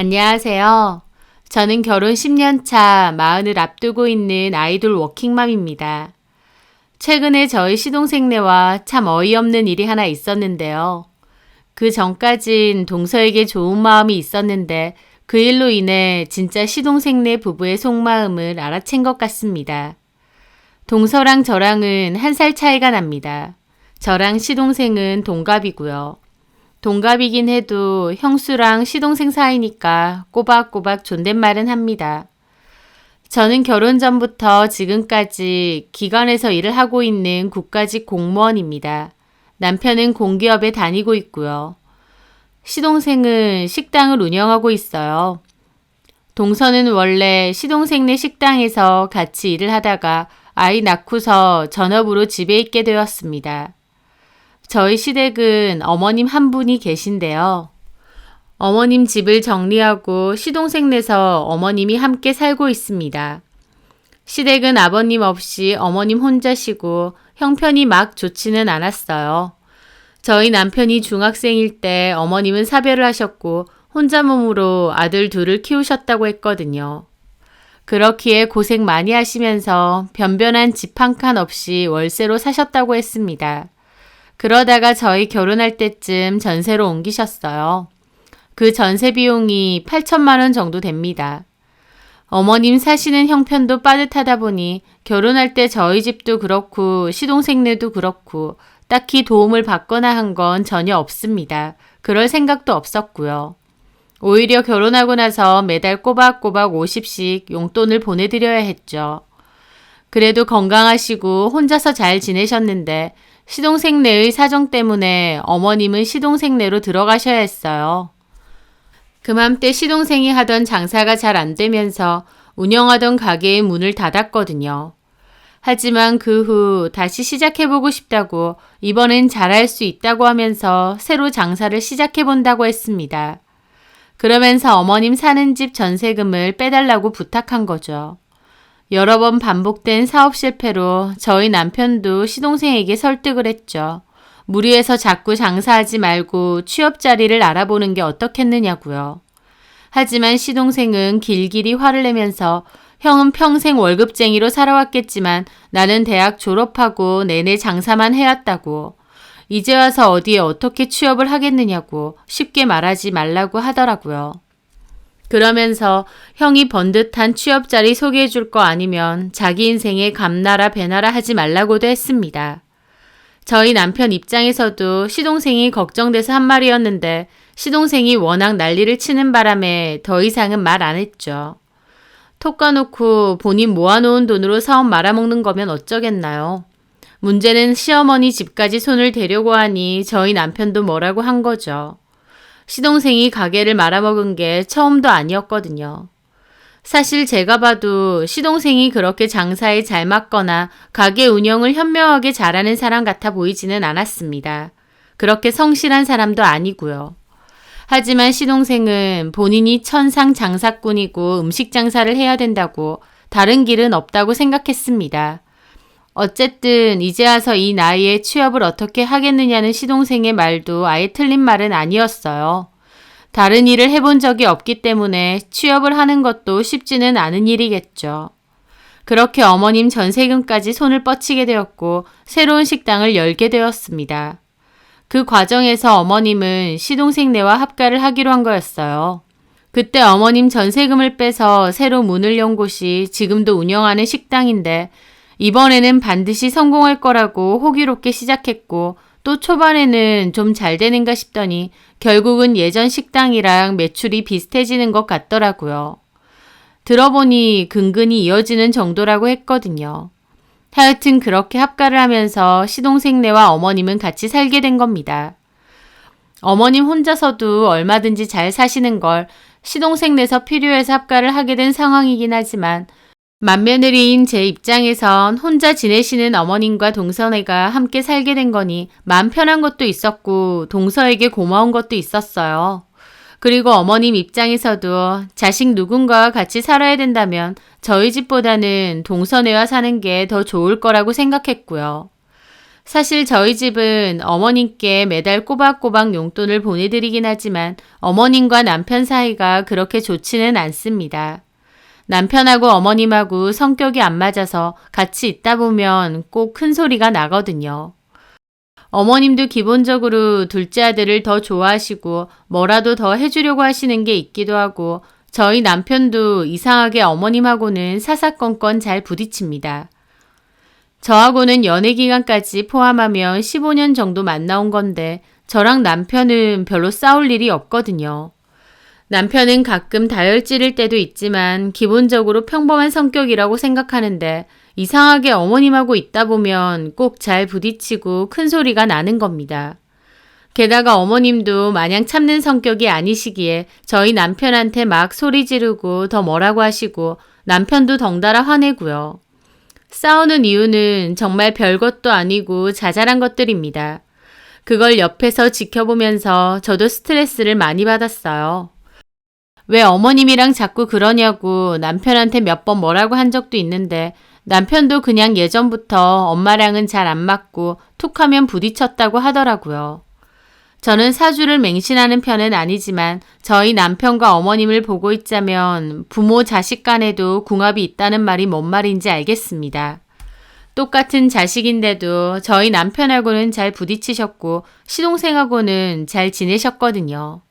안녕하세요. 저는 결혼 10년 차 마흔을 앞두고 있는 아이돌 워킹맘입니다. 최근에 저희 시동생네와 참 어이없는 일이 하나 있었는데요. 그 전까진 동서에게 좋은 마음이 있었는데 그 일로 인해 진짜 시동생네 부부의 속마음을 알아챈 것 같습니다. 동서랑 저랑은 한 살 차이가 납니다. 저랑 시동생은 동갑이고요. 동갑이긴 해도 형수랑 시동생 사이니까 꼬박꼬박 존댓말은 합니다. 저는 결혼 전부터 지금까지 기관에서 일을 하고 있는 국가직 공무원입니다. 남편은 공기업에 다니고 있고요. 시동생은 식당을 운영하고 있어요. 동서는 원래 시동생네 식당에서 같이 일을 하다가 아이 낳고서 전업으로 집에 있게 되었습니다. 저희 시댁은 어머님 한 분이 계신데요. 어머님 집을 정리하고 시동생 내서 어머님이 함께 살고 있습니다. 시댁은 아버님 없이 어머님 혼자시고 형편이 막 좋지는 않았어요. 저희 남편이 중학생일 때 어머님은 사별을 하셨고 혼자 몸으로 아들 둘을 키우셨다고 했거든요. 그렇기에 고생 많이 하시면서 변변한 집 한 칸 없이 월세로 사셨다고 했습니다. 그러다가 저희 결혼할 때쯤 전세로 옮기셨어요. 그 전세 비용이 8천만 원 정도 됩니다. 어머님 사시는 형편도 빠듯하다 보니 결혼할 때 저희 집도 그렇고 시동생네도 그렇고 딱히 도움을 받거나 한 건 전혀 없습니다. 그럴 생각도 없었고요. 오히려 결혼하고 나서 매달 꼬박꼬박 50씩 용돈을 보내드려야 했죠. 그래도 건강하시고 혼자서 잘 지내셨는데 시동생네의 사정 때문에 어머님은 시동생네로 들어가셔야 했어요. 그맘때 시동생이 하던 장사가 잘 안 되면서 운영하던 가게의 문을 닫았거든요. 하지만 그 후 다시 시작해보고 싶다고 이번엔 잘할 수 있다고 하면서 새로 장사를 시작해본다고 했습니다. 그러면서 어머님 사는 집 전세금을 빼달라고 부탁한 거죠. 여러 번 반복된 사업 실패로 저희 남편도 시동생에게 설득을 했죠. 무리해서 자꾸 장사하지 말고 취업 자리를 알아보는 게 어떻겠느냐고요. 하지만 시동생은 길길이 화를 내면서 형은 평생 월급쟁이로 살아왔겠지만 나는 대학 졸업하고 내내 장사만 해왔다고. 이제 와서 어디에 어떻게 취업을 하겠느냐고 쉽게 말하지 말라고 하더라고요. 그러면서 형이 번듯한 취업 자리 소개해 줄 거 아니면 자기 인생에 감나라 배나라 하지 말라고도 했습니다. 저희 남편 입장에서도 시동생이 걱정돼서 한 말이었는데 시동생이 워낙 난리를 치는 바람에 더 이상은 말 안 했죠. 톡 까놓고 본인 모아놓은 돈으로 사업 말아먹는 거면 어쩌겠나요? 문제는 시어머니 집까지 손을 대려고 하니 저희 남편도 뭐라고 한 거죠. 시동생이 가게를 말아먹은 게 처음도 아니었거든요. 사실 제가 봐도 시동생이 그렇게 장사에 잘 맞거나 가게 운영을 현명하게 잘하는 사람 같아 보이지는 않았습니다. 그렇게 성실한 사람도 아니고요. 하지만 시동생은 본인이 천상 장사꾼이고 음식 장사를 해야 된다고 다른 길은 없다고 생각했습니다. 어쨌든 이제 와서 이 나이에 취업을 어떻게 하겠느냐는 시동생의 말도 아예 틀린 말은 아니었어요. 다른 일을 해본 적이 없기 때문에 취업을 하는 것도 쉽지는 않은 일이겠죠. 그렇게 어머님 전세금까지 손을 뻗치게 되었고 새로운 식당을 열게 되었습니다. 그 과정에서 어머님은 시동생네와 합가를 하기로 한 거였어요. 그때 어머님 전세금을 빼서 새로 문을 연 곳이 지금도 운영하는 식당인데 이번에는 반드시 성공할 거라고 호기롭게 시작했고 또 초반에는 좀 잘 되는가 싶더니 결국은 예전 식당이랑 매출이 비슷해지는 것 같더라고요. 들어보니 근근히 이어지는 정도라고 했거든요. 하여튼 그렇게 합가를 하면서 시동생네와 어머님은 같이 살게 된 겁니다. 어머님 혼자서도 얼마든지 잘 사시는 걸 시동생네서 필요해서 합가를 하게 된 상황이긴 하지만 맏며느리인 제 입장에선 혼자 지내시는 어머님과 동서애가 함께 살게 된 거니 마음 편한 것도 있었고 동서에게 고마운 것도 있었어요. 그리고 어머님 입장에서도 자식 누군가와 같이 살아야 된다면 저희 집보다는 동서애와 사는 게 더 좋을 거라고 생각했고요. 사실 저희 집은 어머님께 매달 꼬박꼬박 용돈을 보내드리긴 하지만 어머님과 남편 사이가 그렇게 좋지는 않습니다. 남편하고 어머님하고 성격이 안 맞아서 같이 있다 보면 꼭 큰 소리가 나거든요. 어머님도 기본적으로 둘째 아들을 더 좋아하시고 뭐라도 더 해주려고 하시는 게 있기도 하고 저희 남편도 이상하게 어머님하고는 사사건건 잘 부딪힙니다. 저하고는 연애 기간까지 포함하면 15년 정도 만나온 건데 저랑 남편은 별로 싸울 일이 없거든요. 남편은 가끔 다혈질일 때도 있지만 기본적으로 평범한 성격이라고 생각하는데 이상하게 어머님하고 있다 보면 꼭 잘 부딪히고 큰 소리가 나는 겁니다. 게다가 어머님도 마냥 참는 성격이 아니시기에 저희 남편한테 막 소리 지르고 더 뭐라고 하시고 남편도 덩달아 화내고요. 싸우는 이유는 정말 별것도 아니고 자잘한 것들입니다. 그걸 옆에서 지켜보면서 저도 스트레스를 많이 받았어요. 왜 어머님이랑 자꾸 그러냐고 남편한테 몇 번 뭐라고 한 적도 있는데 남편도 그냥 예전부터 엄마랑은 잘 안 맞고 툭 하면 부딪혔다고 하더라고요. 저는 사주를 맹신하는 편은 아니지만 저희 남편과 어머님을 보고 있자면 부모 자식 간에도 궁합이 있다는 말이 뭔 말인지 알겠습니다. 똑같은 자식인데도 저희 남편하고는 잘 부딪히셨고 시동생하고는 잘 지내셨거든요.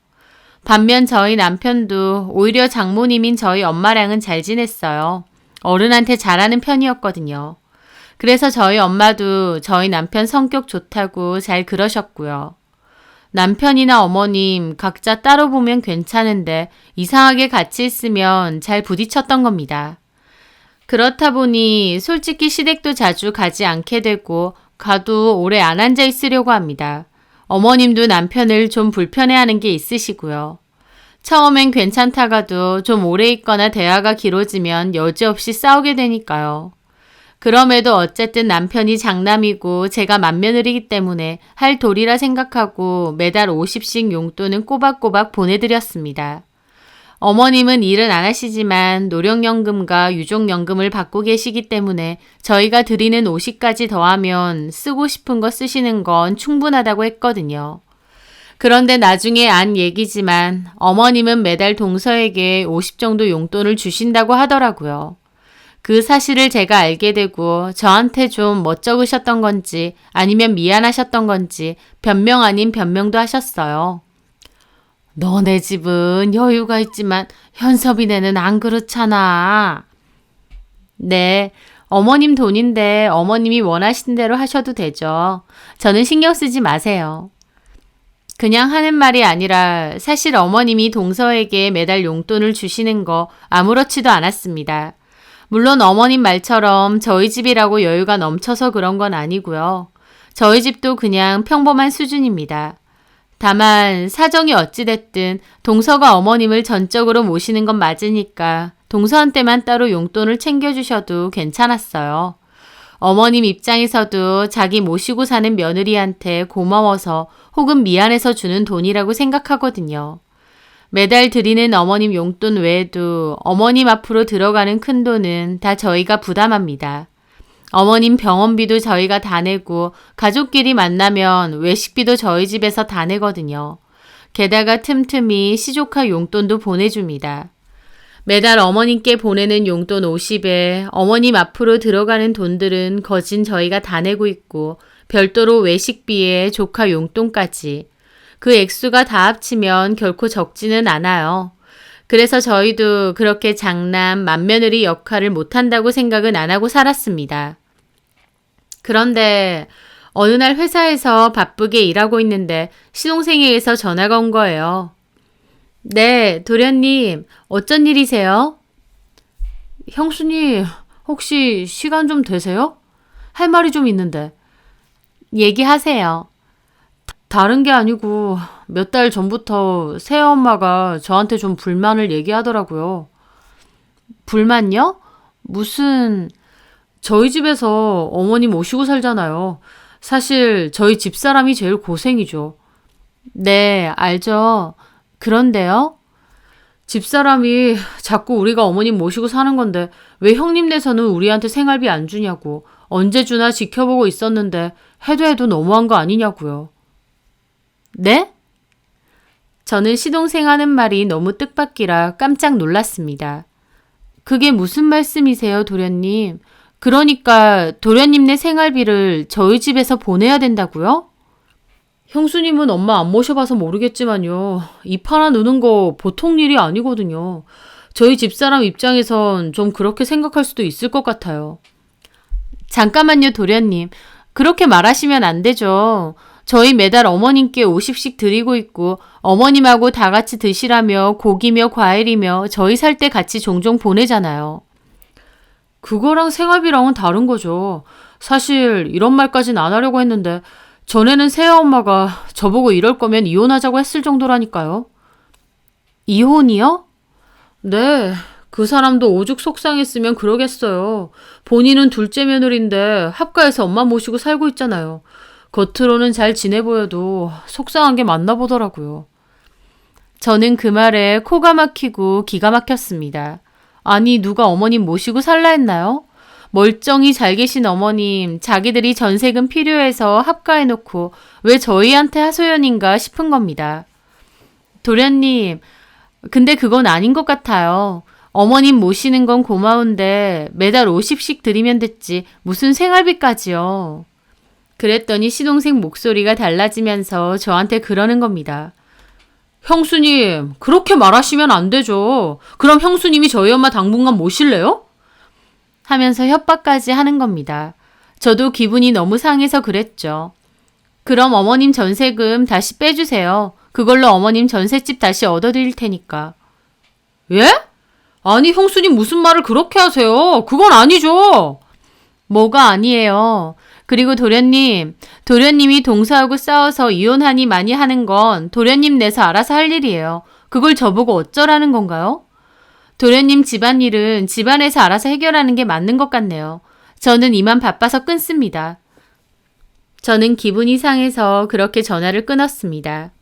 반면 저희 남편도 오히려 장모님인 저희 엄마랑은 잘 지냈어요. 어른한테 잘하는 편이었거든요. 그래서 저희 엄마도 저희 남편 성격 좋다고 잘 그러셨고요. 남편이나 어머님 각자 따로 보면 괜찮은데 이상하게 같이 있으면 잘 부딪혔던 겁니다. 그렇다 보니 솔직히 시댁도 자주 가지 않게 되고 가도 오래 안 앉아 있으려고 합니다. 어머님도 남편을 좀 불편해하는 게 있으시고요. 처음엔 괜찮다가도 좀 오래 있거나 대화가 길어지면 여지없이 싸우게 되니까요. 그럼에도 어쨌든 남편이 장남이고 제가 맏며느리기 때문에 할 도리라 생각하고 매달 50씩 용돈은 꼬박꼬박 보내드렸습니다. 어머님은 일은 안 하시지만 노령연금과 유족연금을 받고 계시기 때문에 저희가 드리는 50까지 더하면 쓰고 싶은 거 쓰시는 건 충분하다고 했거든요. 그런데 나중에 안 얘기지만 어머님은 매달 동서에게 50 정도 용돈을 주신다고 하더라고요. 그 사실을 제가 알게 되고 저한테 좀 멋쩍으셨던 건지 아니면 미안하셨던 건지 변명 아닌 변명도 하셨어요. 너네 집은 여유가 있지만 현섭이네는 안 그렇잖아. 네, 어머님 돈인데 어머님이 원하신 대로 하셔도 되죠. 저는 신경 쓰지 마세요. 그냥 하는 말이 아니라 사실 어머님이 동서에게 매달 용돈을 주시는 거 아무렇지도 않았습니다. 물론 어머님 말처럼 저희 집이라고 여유가 넘쳐서 그런 건 아니고요. 저희 집도 그냥 평범한 수준입니다. 다만 사정이 어찌됐든 동서가 어머님을 전적으로 모시는 건 맞으니까 동서한테만 따로 용돈을 챙겨주셔도 괜찮았어요. 어머님 입장에서도 자기 모시고 사는 며느리한테 고마워서 혹은 미안해서 주는 돈이라고 생각하거든요. 매달 드리는 어머님 용돈 외에도 어머님 앞으로 들어가는 큰 돈은 다 저희가 부담합니다. 어머님 병원비도 저희가 다 내고 가족끼리 만나면 외식비도 저희 집에서 다 내거든요. 게다가 틈틈이 시조카 용돈도 보내줍니다. 매달 어머님께 보내는 용돈 50에 어머님 앞으로 들어가는 돈들은 거진 저희가 다 내고 있고 별도로 외식비에 조카 용돈까지 그 액수가 다 합치면 결코 적지는 않아요. 그래서 저희도 그렇게 장남, 맏며느리 역할을 못한다고 생각은 안 하고 살았습니다. 그런데 어느 날 회사에서 바쁘게 일하고 있는데 시동생에게서 전화가 온 거예요. 네, 도련님, 어쩐 일이세요? 형수님, 혹시 시간 좀 되세요? 할 말이 좀 있는데. 얘기하세요. 다른 게 아니고 몇 달 전부터 새엄마가 저한테 좀 불만을 얘기하더라고요. 불만요? 무슨 저희 집에서 어머니 모시고 살잖아요. 사실 저희 집사람이 제일 고생이죠. 네, 알죠. 그런데요? 집사람이 자꾸 우리가 어머님 모시고 사는 건데 왜 형님네서는 우리한테 생활비 안 주냐고 언제 주나 지켜보고 있었는데 해도 해도 너무한 거 아니냐고요. 네? 저는 시동생 하는 말이 너무 뜻밖이라 깜짝 놀랐습니다. 그게 무슨 말씀이세요, 도련님? 그러니까 도련님네 생활비를 저희 집에서 보내야 된다고요? 형수님은 엄마 안 모셔봐서 모르겠지만요. 입 하나 누는 거 보통 일이 아니거든요. 저희 집사람 입장에선 좀 그렇게 생각할 수도 있을 것 같아요. 잠깐만요, 도련님. 그렇게 말하시면 안 되죠. 저희 매달 어머님께 50씩 드리고 있고 어머님하고 다 같이 드시라며 고기며 과일이며 저희 살 때 같이 종종 보내잖아요. 그거랑 생활비랑은 다른 거죠. 사실 이런 말까진 안 하려고 했는데 전에는 새엄마가 저보고 이럴 거면 이혼하자고 했을 정도라니까요. 이혼이요? 네. 그 사람도 오죽 속상했으면 그러겠어요. 본인은 둘째 며느리인데 합가해서 엄마 모시고 살고 있잖아요. 겉으로는 잘 지내 보여도 속상한 게 맞나 보더라고요. 저는 그 말에 코가 막히고 기가 막혔습니다. 아니, 누가 어머님 모시고 살라 했나요? 멀쩡히 잘 계신 어머님, 자기들이 전세금 필요해서 합가해놓고 왜 저희한테 하소연인가 싶은 겁니다. 도련님, 근데 그건 아닌 것 같아요. 어머님 모시는 건 고마운데 매달 50씩 드리면 됐지. 무슨 생활비까지요. 그랬더니 시동생 목소리가 달라지면서 저한테 그러는 겁니다. 형수님, 그렇게 말하시면 안 되죠. 그럼 형수님이 저희 엄마 당분간 모실래요? 하면서 협박까지 하는 겁니다. 저도 기분이 너무 상해서 그랬죠. 그럼 어머님 전세금 다시 빼주세요. 그걸로 어머님 전셋집 다시 얻어드릴 테니까. 예? 아니, 형수님 무슨 말을 그렇게 하세요? 그건 아니죠. 뭐가 아니에요. 그리고 도련님, 도련님이 동서하고 싸워서 이혼하니 많이 하는 건 도련님 내서 알아서 할 일이에요. 그걸 저보고 어쩌라는 건가요? 도련님 집안일은 집안에서 알아서 해결하는 게 맞는 것 같네요. 저는 이만 바빠서 끊습니다. 저는 기분이 상해서 그렇게 전화를 끊었습니다.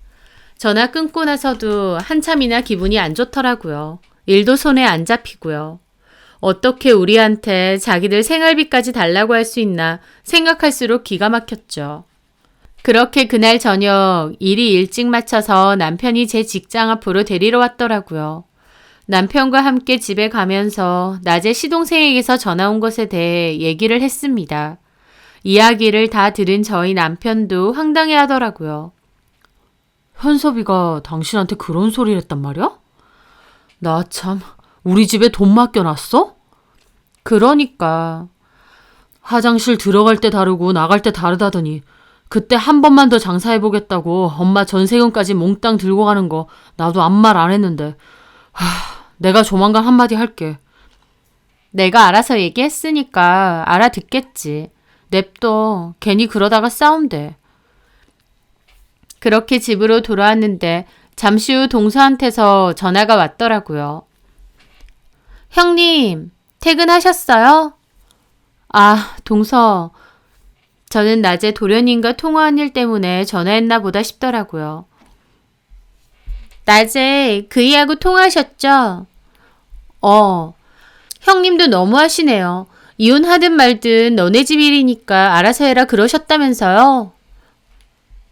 전화 끊고 나서도 한참이나 기분이 안 좋더라고요. 일도 손에 안 잡히고요. 어떻게 우리한테 자기들 생활비까지 달라고 할 수 있나 생각할수록 기가 막혔죠. 그렇게 그날 저녁 일이 일찍 마쳐서 남편이 제 직장 앞으로 데리러 왔더라고요. 남편과 함께 집에 가면서 낮에 시동생에게서 전화 온 것에 대해 얘기를 했습니다. 이야기를 다 들은 저희 남편도 황당해 하더라고요. 현섭이가 당신한테 그런 소리를 했단 말이야? 나 참, 우리 집에 돈 맡겨놨어? 그러니까. 화장실 들어갈 때 다르고 나갈 때 다르다더니 그때 한 번만 더 장사해보겠다고 엄마 전세금까지 몽땅 들고 가는 거 나도 아무 말 안 했는데 하, 내가 조만간 한마디 할게. 내가 알아서 얘기했으니까 알아듣겠지. 냅둬. 괜히 그러다가 싸움돼. 그렇게 집으로 돌아왔는데 잠시 후 동서한테서 전화가 왔더라고요. 형님, 퇴근하셨어요? 아, 동서. 저는 낮에 도련님과 통화한 일 때문에 전화했나 보다 싶더라고요. 낮에 그이하고 통화하셨죠? 어. 형님도 너무 하시네요. 이혼하든 말든 너네 집 일이니까 알아서 해라 그러셨다면서요?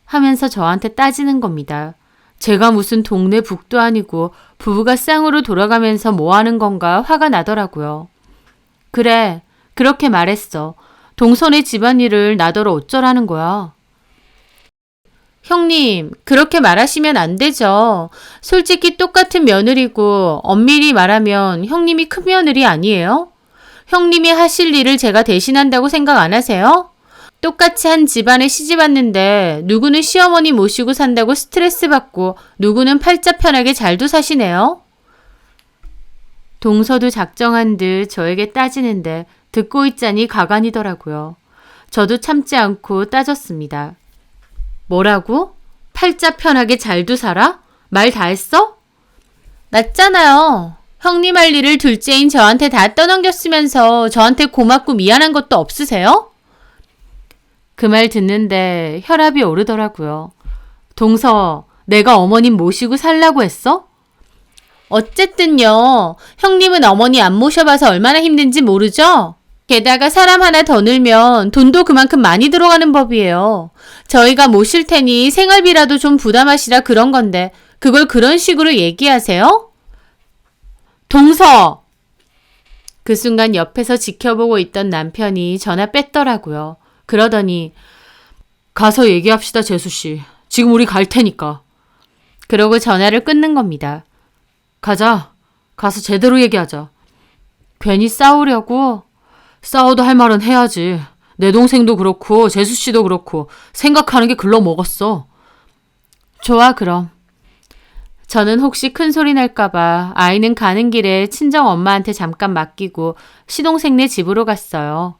하면서 저한테 따지는 겁니다. 제가 무슨 동네 북도 아니고 부부가 쌍으로 돌아가면서 뭐 하는 건가 화가 나더라고요. 그래, 그렇게 말했어. 동선의 집안일을 나더러 어쩌라는 거야. 형님, 그렇게 말하시면 안 되죠. 솔직히 똑같은 며느리고 엄밀히 말하면 형님이 큰 며느리 아니에요? 형님이 하실 일을 제가 대신한다고 생각 안 하세요? 똑같이 한 집안에 시집 왔는데 누구는 시어머니 모시고 산다고 스트레스 받고 누구는 팔자 편하게 잘도 사시네요. 동서도 작정한 듯 저에게 따지는데 듣고 있자니 가관이더라고요. 저도 참지 않고 따졌습니다. 뭐라고? 팔자 편하게 잘도 살아? 말 다 했어? 맞잖아요. 형님 할 일을 둘째인 저한테 다 떠넘겼으면서 저한테 고맙고 미안한 것도 없으세요? 그 말 듣는데 혈압이 오르더라고요. 동서, 내가 어머님 모시고 살라고 했어? 어쨌든요. 형님은 어머니 안 모셔봐서 얼마나 힘든지 모르죠? 게다가 사람 하나 더 늘면 돈도 그만큼 많이 들어가는 법이에요. 저희가 모실 테니 생활비라도 좀 부담하시라 그런 건데 그걸 그런 식으로 얘기하세요? 동서! 그 순간 옆에서 지켜보고 있던 남편이 전화 뺐더라고요. 그러더니 가서 얘기합시다, 재수 씨. 지금 우리 갈 테니까. 그러고 전화를 끊는 겁니다. 가자. 가서 제대로 얘기하자. 괜히 싸우려고? 싸워도 할 말은 해야지. 내 동생도 그렇고 재수 씨도 그렇고 생각하는 게 글러 먹었어. 좋아 그럼. 저는 혹시 큰 소리 날까봐 아이는 가는 길에 친정 엄마한테 잠깐 맡기고 시동생네 집으로 갔어요.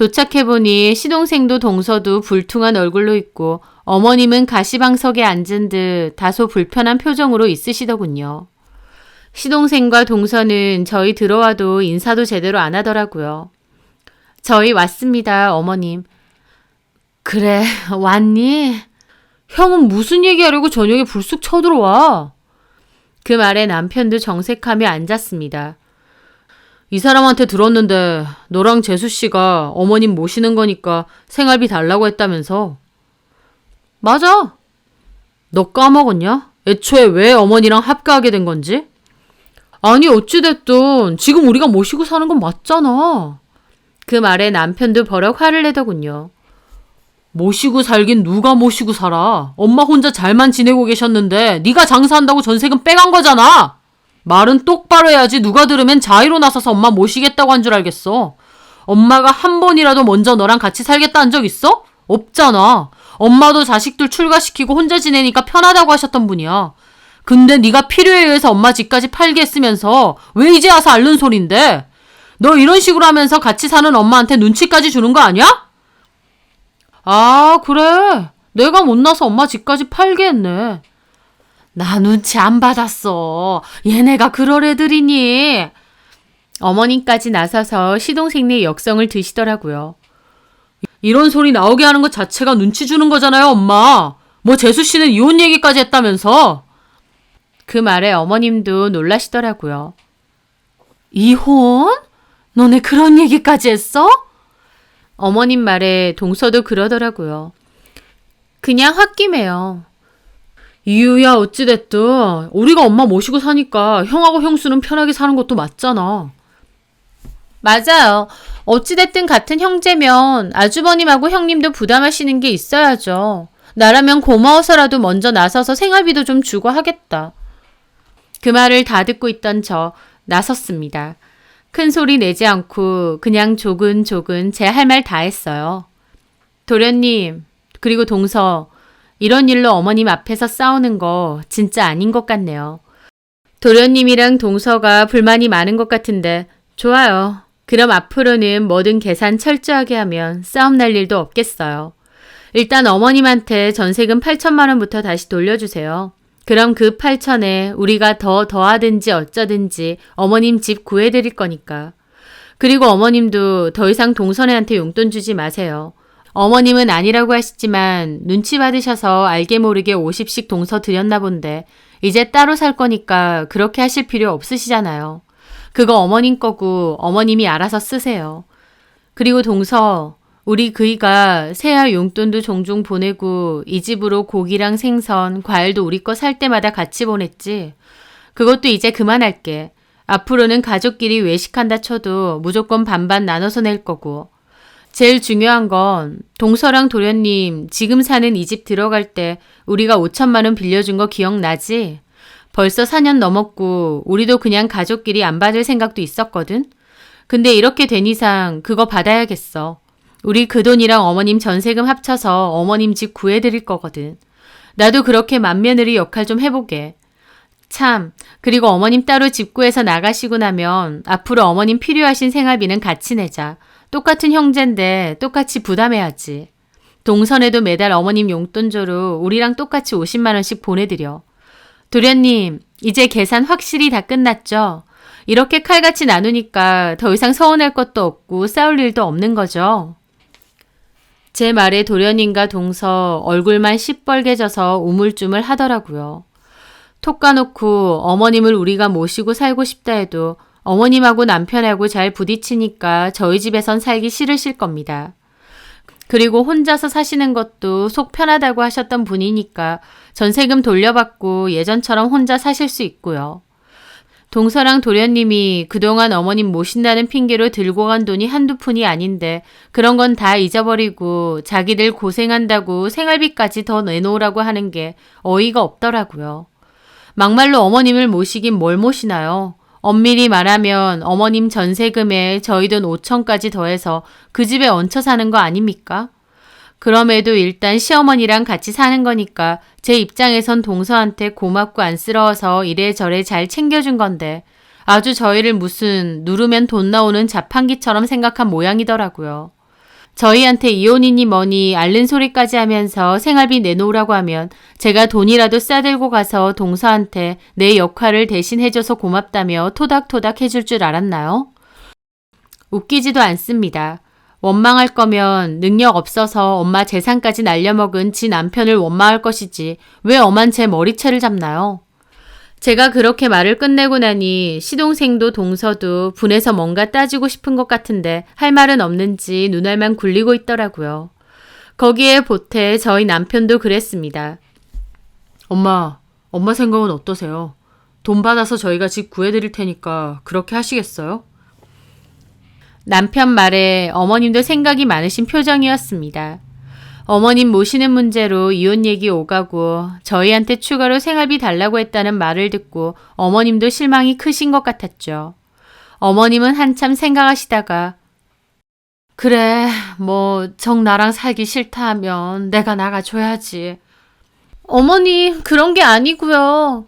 도착해보니 시동생도 동서도 불퉁한 얼굴로 있고 어머님은 가시방석에 앉은 듯 다소 불편한 표정으로 있으시더군요. 시동생과 동서는 저희 들어와도 인사도 제대로 안 하더라고요. 저희 왔습니다, 어머님. 그래, 왔니? 형은 무슨 얘기하려고 저녁에 불쑥 쳐들어와? 그 말에 남편도 정색하며 앉았습니다. 이 사람한테 들었는데 너랑 재수 씨가 어머님 모시는 거니까 생활비 달라고 했다면서. 맞아. 너 까먹었냐? 애초에 왜 어머니랑 합가하게 된 건지? 아니 어찌됐든 지금 우리가 모시고 사는 건 맞잖아. 그 말에 남편도 버럭 화를 내더군요. 모시고 살긴 누가 모시고 살아. 엄마 혼자 잘만 지내고 계셨는데 네가 장사한다고 전세금 빼간 거잖아. 말은 똑바로 해야지 누가 들으면 자의로 나서서 엄마 모시겠다고 한 줄 알겠어. 엄마가 한 번이라도 먼저 너랑 같이 살겠다 한 적 있어? 없잖아. 엄마도 자식들 출가시키고 혼자 지내니까 편하다고 하셨던 분이야. 근데 네가 필요에 의해서 엄마 집까지 팔게 했으면서 왜 이제 와서 앓는 소린데? 너 이런 식으로 하면서 같이 사는 엄마한테 눈치까지 주는 거 아니야? 아, 그래. 내가 못나서 엄마 집까지 팔게 했네. 나 눈치 안 받았어. 얘네가 그럴 애들이니. 어머님까지 나서서 시동생네 역성을 드시더라고요. 이런 소리 나오게 하는 것 자체가 눈치 주는 거잖아요, 엄마. 뭐 재수 씨는 이혼 얘기까지 했다면서. 그 말에 어머님도 놀라시더라고요. 이혼? 너네 그런 얘기까지 했어? 어머님 말에 동서도 그러더라고요. 그냥 홧김에요. 이유야 어찌됐든 우리가 엄마 모시고 사니까 형하고 형수는 편하게 사는 것도 맞잖아. 맞아요. 어찌됐든 같은 형제면 아주버님하고 형님도 부담하시는 게 있어야죠. 나라면 고마워서라도 먼저 나서서 생활비도 좀 주고 하겠다. 그 말을 다 듣고 있던 저 나섰습니다. 큰 소리 내지 않고 그냥 조근조근 제 할 말 다 했어요. 도련님, 그리고 동서, 이런 일로 어머님 앞에서 싸우는 거 진짜 아닌 것 같네요. 도련님이랑 동서가 불만이 많은 것 같은데, 좋아요. 그럼 앞으로는 뭐든 계산 철저하게 하면 싸움 날 일도 없겠어요. 일단 어머님한테 전세금 8천만 원부터 다시 돌려주세요. 그럼 그 8천에 우리가 더 더하든지 어쩌든지 어머님 집 구해드릴 거니까. 그리고 어머님도 더 이상 동선애한테 용돈 주지 마세요. 어머님은 아니라고 하시지만 눈치 받으셔서 알게 모르게 50씩 동서 드렸나 본데 이제 따로 살 거니까 그렇게 하실 필요 없으시잖아요. 그거 어머님 거고 어머님이 알아서 쓰세요. 그리고 동서 우리 그이가 새알 용돈도 종종 보내고 이 집으로 고기랑 생선, 과일도 우리 거 살 때마다 같이 보냈지. 그것도 이제 그만할게. 앞으로는 가족끼리 외식한다 쳐도 무조건 반반 나눠서 낼 거고. 제일 중요한 건 동서랑 도련님 지금 사는 이 집 들어갈 때 우리가 5천만 원 빌려준 거 기억나지? 벌써 4년 넘었고 우리도 그냥 가족끼리 안 받을 생각도 있었거든. 근데 이렇게 된 이상 그거 받아야겠어. 우리 그 돈이랑 어머님 전세금 합쳐서 어머님 집 구해드릴 거거든. 나도 그렇게 맏며느리 역할 좀 해보게. 참, 그리고 어머님 따로 집 구해서 나가시고 나면 앞으로 어머님 필요하신 생활비는 같이 내자. 똑같은 형제인데 똑같이 부담해야지. 동선에도 매달 어머님 용돈조로 우리랑 똑같이 50만원씩 보내드려. 도련님, 이제 계산 확실히 다 끝났죠? 이렇게 칼같이 나누니까 더 이상 서운할 것도 없고 싸울 일도 없는 거죠. 제 말에 도련님과 동서 얼굴만 시뻘개져서 우물쭈물 하더라고요. 톡 까놓고 어머님을 우리가 모시고 살고 싶다 해도 어머님하고 남편하고 잘 부딪히니까 저희 집에선 살기 싫으실 겁니다. 그리고 혼자서 사시는 것도 속 편하다고 하셨던 분이니까 전세금 돌려받고 예전처럼 혼자 사실 수 있고요. 동서랑 도련님이 그동안 어머님 모신다는 핑계로 들고 간 돈이 한두 푼이 아닌데 그런 건 다 잊어버리고 자기들 고생한다고 생활비까지 더 내놓으라고 하는 게 어이가 없더라고요. 막말로 어머님을 모시긴 뭘 모시나요? 엄밀히 말하면 어머님 전세금에 저희 돈 5천까지 더해서 그 집에 얹혀 사는 거 아닙니까? 그럼에도 일단 시어머니랑 같이 사는 거니까 제 입장에선 동서한테 고맙고 안쓰러워서 이래저래 잘 챙겨준 건데 아주 저희를 무슨 누르면 돈 나오는 자판기처럼 생각한 모양이더라고요. 저희한테 이혼이니 뭐니 앓는 소리까지 하면서 생활비 내놓으라고 하면 제가 돈이라도 싸들고 가서 동서한테 내 역할을 대신 해줘서 고맙다며 토닥토닥 해줄 줄 알았나요? 웃기지도 않습니다. 원망할 거면 능력 없어서 엄마 재산까지 날려먹은 지 남편을 원망할 것이지 왜 엄한 제 머리채를 잡나요? 제가 그렇게 말을 끝내고 나니 시동생도 동서도 분해서 뭔가 따지고 싶은 것 같은데 할 말은 없는지 눈알만 굴리고 있더라고요. 거기에 보태 저희 남편도 그랬습니다. 엄마, 엄마 생각은 어떠세요? 돈 받아서 저희가 집 구해드릴 테니까 그렇게 하시겠어요? 남편 말에 어머님도 생각이 많으신 표정이었습니다. 어머님 모시는 문제로 이혼 얘기 오가고 저희한테 추가로 생활비 달라고 했다는 말을 듣고 어머님도 실망이 크신 것 같았죠. 어머님은 한참 생각하시다가 그래, 뭐, 정 나랑 살기 싫다 하면 내가 나가줘야지. 어머니, 그런 게 아니고요.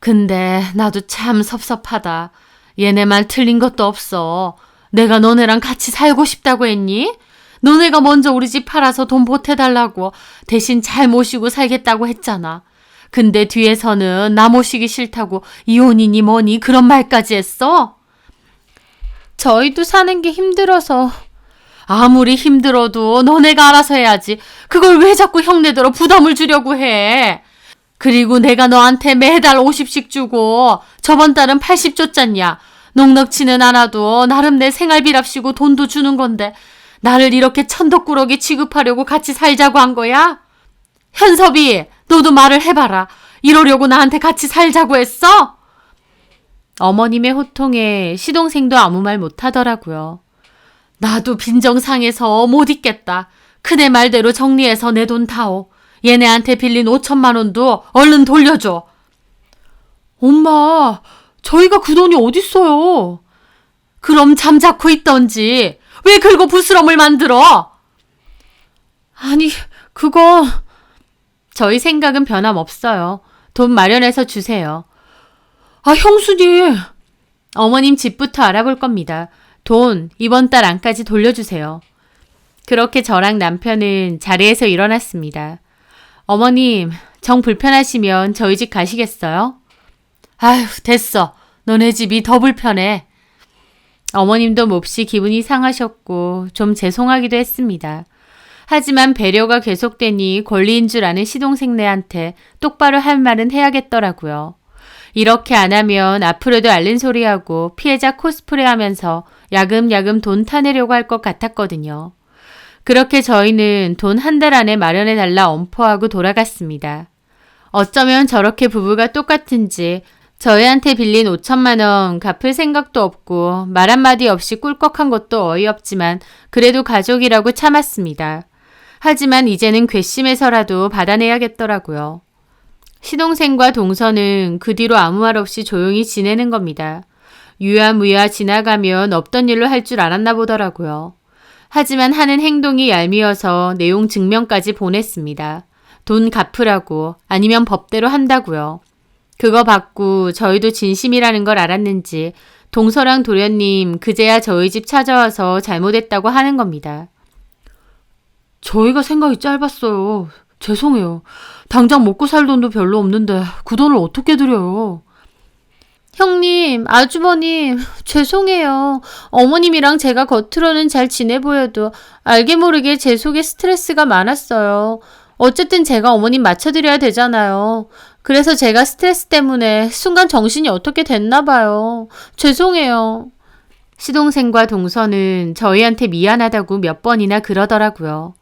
근데 나도 참 섭섭하다. 얘네 말 틀린 것도 없어. 내가 너네랑 같이 살고 싶다고 했니? 너네가 먼저 우리 집 팔아서 돈 보태달라고 대신 잘 모시고 살겠다고 했잖아. 근데 뒤에서는 나 모시기 싫다고 이혼이니 뭐니 그런 말까지 했어? 저희도 사는 게 힘들어서. 아무리 힘들어도 너네가 알아서 해야지. 그걸 왜 자꾸 형네들어 부담을 주려고 해? 그리고 내가 너한테 매달 50씩 주고 저번 달은 80 줬잖냐. 넉넉치는 않아도 나름 내 생활비랍시고 돈도 주는 건데 나를 이렇게 천덕꾸러기 취급하려고 같이 살자고 한 거야? 현섭이, 너도 말을 해봐라. 이러려고 나한테 같이 살자고 했어? 어머님의 호통에 시동생도 아무 말 못하더라고요. 나도 빈정상해서 못 있겠다. 큰애 말대로 정리해서 내 돈 타오. 얘네한테 빌린 5천만 원도 얼른 돌려줘. 엄마, 저희가 그 돈이 어딨어요? 그럼 잠자코 있던지 왜 긁어 부스럼을 만들어? 아니, 그거 저희 생각은 변함없어요. 돈 마련해서 주세요. 아, 형수님. 어머님 집부터 알아볼 겁니다. 돈 이번 달 안까지 돌려주세요. 그렇게 저랑 남편은 자리에서 일어났습니다. 어머님, 정 불편하시면 저희 집 가시겠어요? 아휴, 됐어. 너네 집이 더 불편해. 어머님도 몹시 기분이 상하셨고 좀 죄송하기도 했습니다. 하지만 배려가 계속되니 권리인 줄 아는 시동생네한테 똑바로 할 말은 해야겠더라고요. 이렇게 안 하면 앞으로도 알린 소리하고 피해자 코스프레 하면서 야금야금 돈 타내려고 할 것 같았거든요. 그렇게 저희는 돈 한 달 안에 마련해 달라 엄포하고 돌아갔습니다. 어쩌면 저렇게 부부가 똑같은지 저희한테 빌린 5천만 원 갚을 생각도 없고 말 한마디 없이 꿀꺽한 것도 어이없지만 그래도 가족이라고 참았습니다. 하지만 이제는 괘씸해서라도 받아내야겠더라고요. 시동생과 동서는 그 뒤로 아무 말 없이 조용히 지내는 겁니다. 유야무야 지나가면 없던 일로 할 줄 알았나 보더라고요. 하지만 하는 행동이 얄미워서 내용 증명까지 보냈습니다. 돈 갚으라고 아니면 법대로 한다고요. 그거 받고 저희도 진심이라는 걸 알았는지 동서랑 도련님 그제야 저희 집 찾아와서 잘못했다고 하는 겁니다. 저희가 생각이 짧았어요. 죄송해요. 당장 먹고 살 돈도 별로 없는데 그 돈을 어떻게 드려요? 형님, 아주버님, 죄송해요. 어머님이랑 제가 겉으로는 잘 지내 보여도 알게 모르게 제 속에 스트레스가 많았어요. 어쨌든 제가 어머님 맞춰드려야 되잖아요. 그래서 제가 스트레스 때문에 순간 정신이 어떻게 됐나 봐요. 죄송해요. 시동생과 동서는 저희한테 미안하다고 몇 번이나 그러더라고요.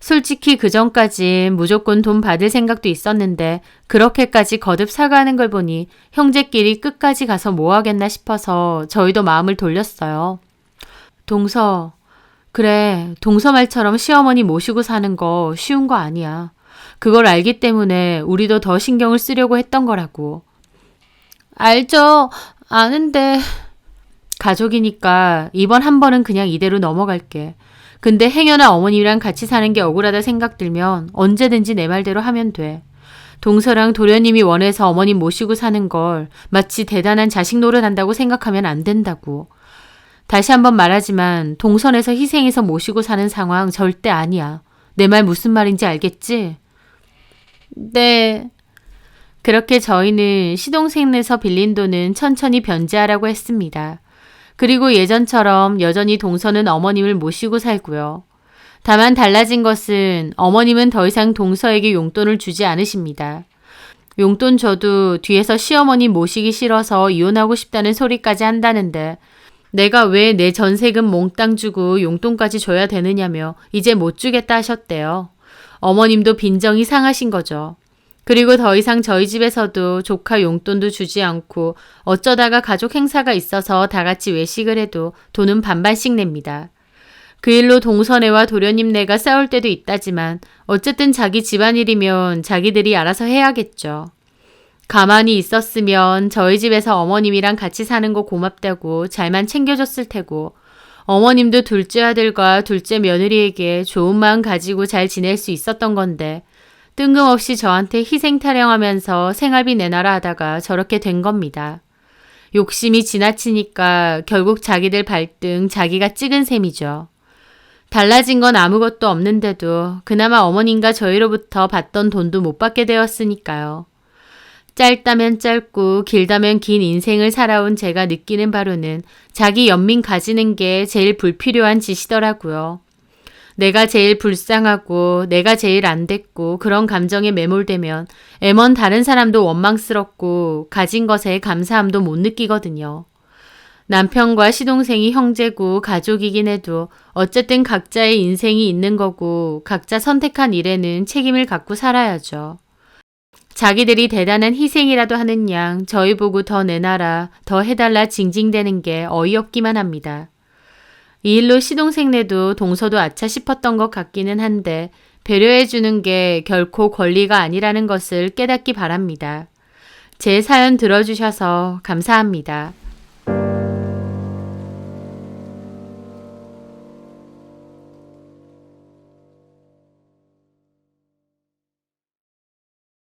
솔직히 그 전까지 무조건 돈 받을 생각도 있었는데 그렇게까지 거듭 사과하는 걸 보니 형제끼리 끝까지 가서 뭐 하겠나 싶어서 저희도 마음을 돌렸어요. 동서, 그래, 동서 말처럼 시어머니 모시고 사는 거 쉬운 거 아니야. 그걸 알기 때문에 우리도 더 신경을 쓰려고 했던 거라고. 알죠. 아는데. 가족이니까 이번 한 번은 그냥 이대로 넘어갈게. 근데 행여나 어머님이랑 같이 사는 게 억울하다 생각 들면 언제든지 내 말대로 하면 돼. 동서랑 도련님이 원해서 어머님 모시고 사는 걸 마치 대단한 자식 노릇한다고 생각하면 안 된다고. 다시 한번 말하지만 동선에서 희생해서 모시고 사는 상황 절대 아니야. 내 말 무슨 말인지 알겠지? 네. 그렇게 저희는 시동생네서 빌린 돈은 천천히 변제하라고 했습니다. 그리고 예전처럼 여전히 동서는 어머님을 모시고 살고요. 다만 달라진 것은 어머님은 더 이상 동서에게 용돈을 주지 않으십니다. 용돈 줘도 뒤에서 시어머니 모시기 싫어서 이혼하고 싶다는 소리까지 한다는데 내가 왜 내 전세금 몽땅 주고 용돈까지 줘야 되느냐며 이제 못 주겠다 하셨대요. 어머님도 빈정이 상하신 거죠. 그리고 더 이상 저희 집에서도 조카 용돈도 주지 않고 어쩌다가 가족 행사가 있어서 다 같이 외식을 해도 돈은 반반씩 냅니다. 그 일로 동선애와 도련님네가 싸울 때도 있다지만 어쨌든 자기 집안일이면 자기들이 알아서 해야겠죠. 가만히 있었으면 저희 집에서 어머님이랑 같이 사는 거 고맙다고 잘만 챙겨줬을 테고 어머님도 둘째 아들과 둘째 며느리에게 좋은 마음 가지고 잘 지낼 수 있었던 건데 뜬금없이 저한테 희생 타령하면서 생활비 내놔라 하다가 저렇게 된 겁니다. 욕심이 지나치니까 결국 자기들 발등 자기가 찍은 셈이죠. 달라진 건 아무것도 없는데도 그나마 어머님과 저희로부터 받던 돈도 못 받게 되었으니까요. 짧다면 짧고 길다면 긴 인생을 살아온 제가 느끼는 바로는 자기 연민 가지는 게 제일 불필요한 짓이더라고요. 내가 제일 불쌍하고 내가 제일 안 됐고 그런 감정에 매몰되면 애먼 다른 사람도 원망스럽고 가진 것에 감사함도 못 느끼거든요. 남편과 시동생이 형제고 가족이긴 해도 어쨌든 각자의 인생이 있는 거고 각자 선택한 일에는 책임을 갖고 살아야죠. 자기들이 대단한 희생이라도 하는 양 저희 보고 더 내놔라, 더 해달라 징징대는 게 어이없기만 합니다. 이 일로 시동생네도 동서도 아차 싶었던 것 같기는 한데 배려해주는 게 결코 권리가 아니라는 것을 깨닫기 바랍니다. 제 사연 들어주셔서 감사합니다.